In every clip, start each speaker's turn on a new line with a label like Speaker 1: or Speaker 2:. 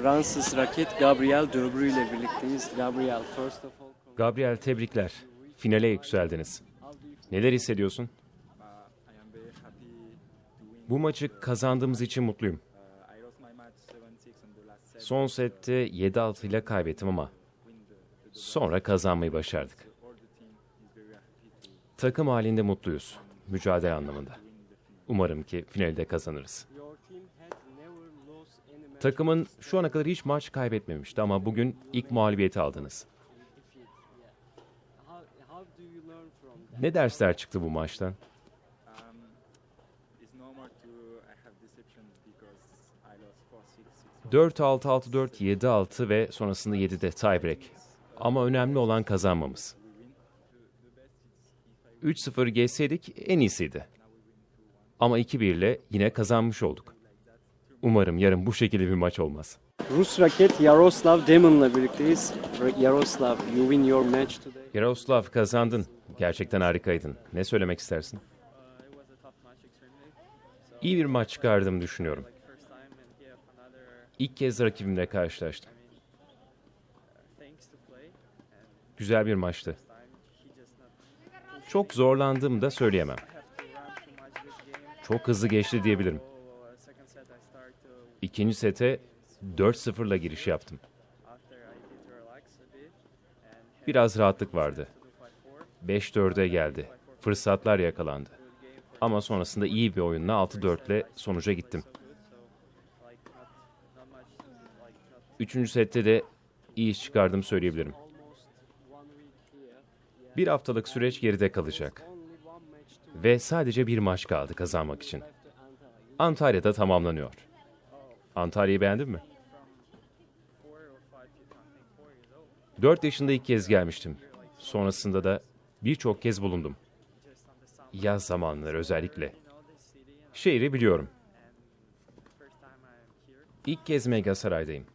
Speaker 1: Fransız raket Gabriel Döbrü ile birlikteyiz. Gabriel, first of all,
Speaker 2: Gabriel tebrikler. Finale yükseldiniz. Neler hissediyorsun? Bu maçı kazandığımız için mutluyum. Son sette 7-6 ile kaybettim ama sonra kazanmayı başardık. Takım halinde mutluyuz. Mücadele anlamında. Umarım ki finalde kazanırız. Takımın şu ana kadar hiç maç kaybetmemişti ama bugün ilk mağlubiyeti aldınız. Ne dersler çıktı bu maçtan?
Speaker 3: Um, it's normal to I have deception because I lost 4-6, 6
Speaker 2: 4-6-6-4, 7-6 ve sonrasında 7'de tiebreak. Ama önemli olan kazanmamız. 3-0 geçseydik en iyisiydi. Ama 2-1 ile yine kazanmış olduk. Umarım yarın bu şekilde bir maç olmaz.
Speaker 1: Rus raket Yaroslav Demon'la birlikteyiz. Yaroslav, you win your match today.
Speaker 2: Yaroslav kazandın. Gerçekten harikaydın. Ne söylemek istersin? İyi bir maç çıkardım düşünüyorum. İlk kez rakibimle karşılaştım. Güzel bir maçtı. Çok zorlandığımı da söyleyemem. Çok hızlı geçti diyebilirim. İkinci sete 4-0'la giriş yaptım. Biraz rahatlık vardı. 5-4'e geldi. Fırsatlar yakalandı. Ama sonrasında iyi bir oyunla 6-4 ile sonuca gittim. Üçüncü sette de iyi iş çıkardım söyleyebilirim. Bir haftalık süreç geride kalacak. Ve sadece bir maç kaldı kazanmak için. Antalya'da tamamlanıyor. Antalya'yı beğendin mi? 4 yaşında ilk kez gelmiştim. Sonrasında da birçok kez bulundum. Yaz zamanları özellikle. Şehri biliyorum. İlk kez Mega Saray'dayım.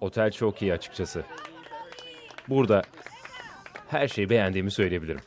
Speaker 2: Otel çok iyi açıkçası. Burada her şeyi beğendiğimi söyleyebilirim.